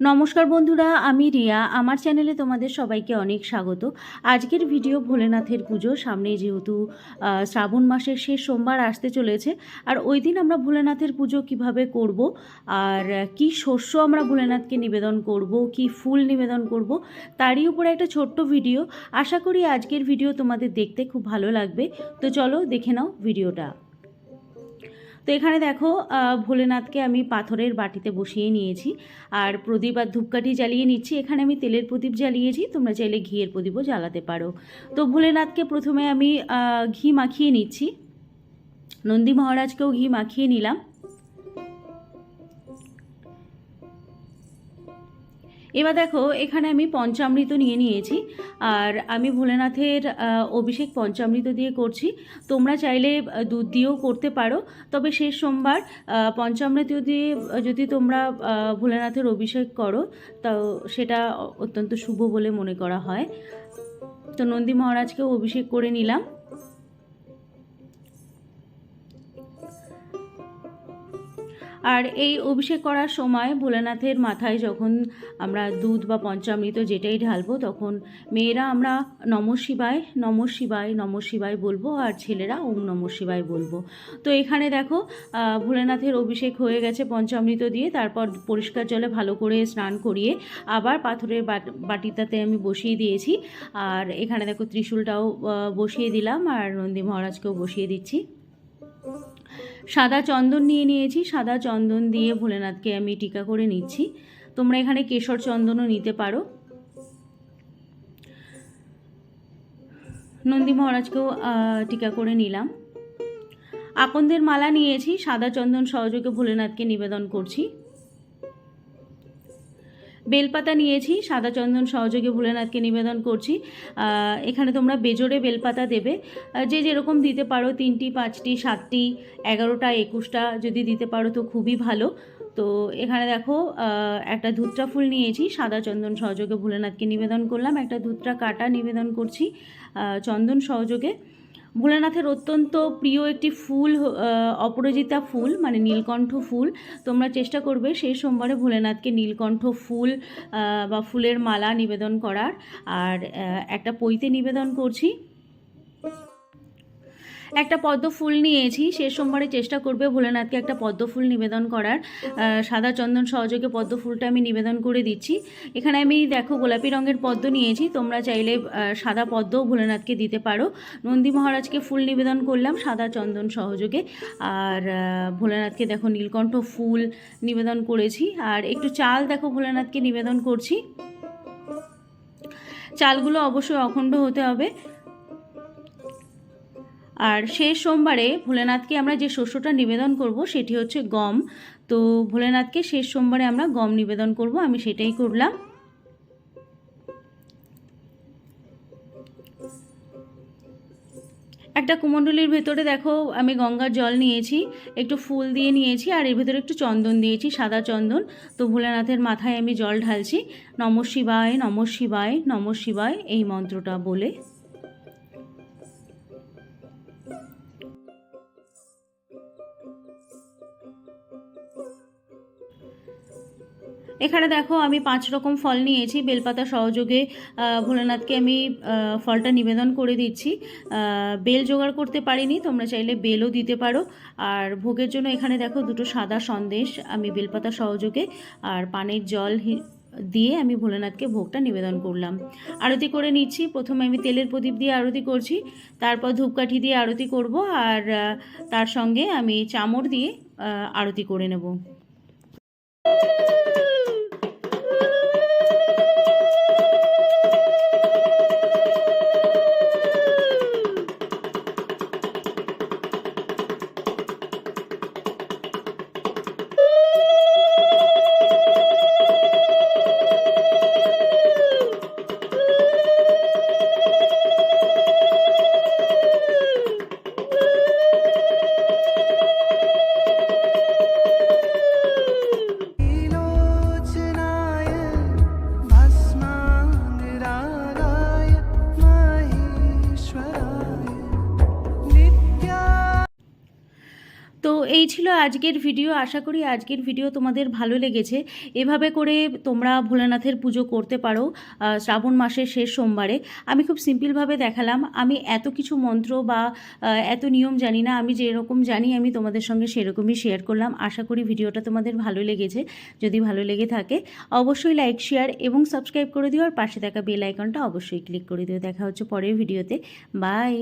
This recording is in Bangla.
নমস্কার বন্ধুরা, আমি রিয়া। আমার চ্যানেলে তোমাদের সবাইকে অনেক স্বাগত। আজকের ভিডিও ভোলেনাথের পুজো। সামনে যেহেতু শ্রাবণ মাসের শেষ সোমবার আসতে চলেছে, আর ওই দিন আমরা ভোলেনাথের পুজো কীভাবে করব, আর কি শস্য আমরা ভোলেনাথকে নিবেদন করব, কি ফুল নিবেদন করব, তারই উপরে একটা ছোট্ট ভিডিও। আশা করি আজকের ভিডিও তোমাদের দেখতে খুব ভালো লাগবে। তো চলো দেখে নাও ভিডিওটা। তো এখানে দেখো ভোলেনাথকে আমি পাথরের বাটিতে বসিয়ে নিয়েছি। আর প্রদীপ আর ধূপকাঠি জ্বালিয়ে নিচ্ছি। এখানে আমি তেলের প্রদীপ জ্বালিয়েছি। তোমরা চাইলে ঘিয়ের প্রদীপও জ্বালাতে পারো। তো ভোলেনাথকে প্রথমে আমি ঘি মাখিয়ে নিচ্ছি। নন্দী মহারাজকেও ঘি মাখিয়ে নিলাম। এবার দেখো, এখানে আমি পঞ্চামৃত নিয়ে নিয়েছি। আর আমি ভোলেনাথের অভিষেক পঞ্চামৃত দিয়ে করছি। তোমরা চাইলে দুধ দিয়েও করতে পারো। তবে শেষ সোমবার পঞ্চামৃত দিয়ে যদি তোমরা ভোলেনাথের অভিষেক করো, তো সেটা অত্যন্ত শুভ বলে মনে করা হয়। তো নন্দী মহারাজকেও অভিষেক করে নিলাম। আর এই অভিষেক করার সময় ভোলেনাথের মাথায় যখন আমরা দুধ বা পঞ্চামৃত যেটাই ঢালবো, তখন মেয়েরা আমরা নম শিবায় নম শিবায় নম শিবায় বলব আর ছেলেরা ওম নম শিবায় বলব। তো এখানে দেখো ভোলেনাথের অভিষেক হয়ে গেছে পঞ্চামৃত দিয়ে, তারপর পরিষ্কার জলে ভালো করে স্নান করিয়ে আবার পাথরের বাট- বাটিটাতে আমি বসিয়ে দিয়েছি। আর এখানে দেখো ত্রিশূলটাও বসিয়ে দিলাম আর নন্দী মহারাজকেও বসিয়ে দিচ্ছি। সাদা চন্দন নিয়ে নিয়েছি, সাদা চন্দন দিয়ে ভোলেনাথকে আমি টিকা করে নিচ্ছি। তোমরা এখানে কেশর চন্দনও নিতে পারো। নন্দী মহারাজকেও টিকা করে নিলাম। আকন্দের মালা নিয়েছি, সাদা চন্দন সহযোগে ভোলেনাথকে নিবেদন করছি। বেলপাতা নিয়েছি, সাদা চন্দন সহযোগে ভোলেনাথকে নিবেদন করছি। এখানে তোমরা বেজোরে বেলপাতা দেবে। যে যেরকম দিতে পারো, তিনটি, পাঁচটি, সাতটি, এগারোটা, একুশটা যদি দিতে পারো তো খুবই ভালো। তো এখানে দেখো একটা ধুত্রা ফুল নিয়েছি, সাদা চন্দন সহযোগে ভোলেনাথকে নিবেদন করলাম। একটা ধুত্রা কাটা নিবেদন করছি চন্দন সহযোগে। ভোলেনাথের অত্যন্ত প্রিয় একটি ফুল অপরাজিতা ফুল মানে নীলকণ্ঠ ফুল। তোমরা চেষ্টা করবে সেই সোমবারে ভোলেনাথকে নীলকণ্ঠ ফুল বা ফুলের মালা নিবেদন করার। আর একটা পৈতে নিবেদন করছি। একটা পদ্ম ফুল নিয়েছি শেষ সোমবারে চেষ্টা করবে ভোলেনাথকে একটা পদ্ম ফুল নিবেদন করার। সাদা চন্দন সহযোগে পদ্ম ফুলটা আমি নিবেদন করে দিচ্ছি। এখানে আমি দেখো গোলাপি রঙের পদ্ম নিয়েছি, তোমরা চাইলে সাদা পদ্মও ভোলেনাথকে দিতে পারো। নন্দী মহারাজকে ফুল নিবেদন করলাম সাদা চন্দন সহযোগে। আর ভোলেনাথকে দেখো নীলকণ্ঠ ফুল নিবেদন করেছি। আর একটু চাল দেখো ভোলেনাথকে নিবেদন করছি। চালগুলো অবশ্যই অখণ্ড হতে হবে। আর শেষ সোমবারে ভোলেনাথকে আমরা যে শস্যটা নিবেদন করব সেটি হচ্ছে গম। তো ভোলেনাথকে শেষ সোমবারে আমরা গম নিবেদন করব, আমি সেটাই করলাম। একটা কুমণ্ডলির ভেতরে দেখো, আমি গঙ্গার জল নিয়েছি, একটু ফুল দিয়ে নিয়েছি, আর এর ভেতরে একটু চন্দন দিয়েছি, সাদা চন্দন। তো ভোলেনাথের মাথায় আমি জল ঢালছি, নম শিবায় নম শিবায় নম শিবায়, এই মন্ত্রটা বলে। এখানে দেখো, আমি পাঁচ রকম ফল নিয়েছি। বেলপাতা সহযোগে ভোলানাথকে আমি ফলটা নিবেদন করে দিচ্ছি। বেল জোগাড় করতে পারিনি, তোমরা চাইলে বেলও দিতে পারো। আর ভোগের জন্য এখানে দেখো, দুটো সাদা সন্দেশ আমি বেলপাতা সহযোগে আর পানের জল দিয়ে আমি ভোলেনাথকে ভোগটা নিবেদন করলাম। আরতি করে নিচ্ছি। প্রথমে আমি তেলের প্রদীপ দিয়ে আরতি করছি। তারপর ধূপকাঠি দিয়ে আরতি করব আর তার সঙ্গে আমি চামড় দিয়ে আরতি করে নেব। এই ছিল আজকের ভিডিও। আশা করি আজকের ভিডিও তোমাদের ভালো লেগেছে। এভাবে করে তোমরা ভোলেনাথের পুজো করতে পারো শ্রাবণ মাসের শেষ সোমবারে। আমি খুব সিম্পলভাবে দেখালাম। আমি এত কিছু মন্ত্র বা এত নিয়ম জানি না। আমি যেরকম জানি, আমি তোমাদের সঙ্গে সেরকমই শেয়ার করলাম। আশা করি ভিডিওটা তোমাদের ভালো লেগেছে। যদি ভালো লেগে থাকে, অবশ্যই লাইক শেয়ার এবং সাবস্ক্রাইব করে দিও। আর পাশে থাকা বেল আইকনটা অবশ্যই ক্লিক করে দিও। দেখা হচ্ছে পরের ভিডিওতে। বাই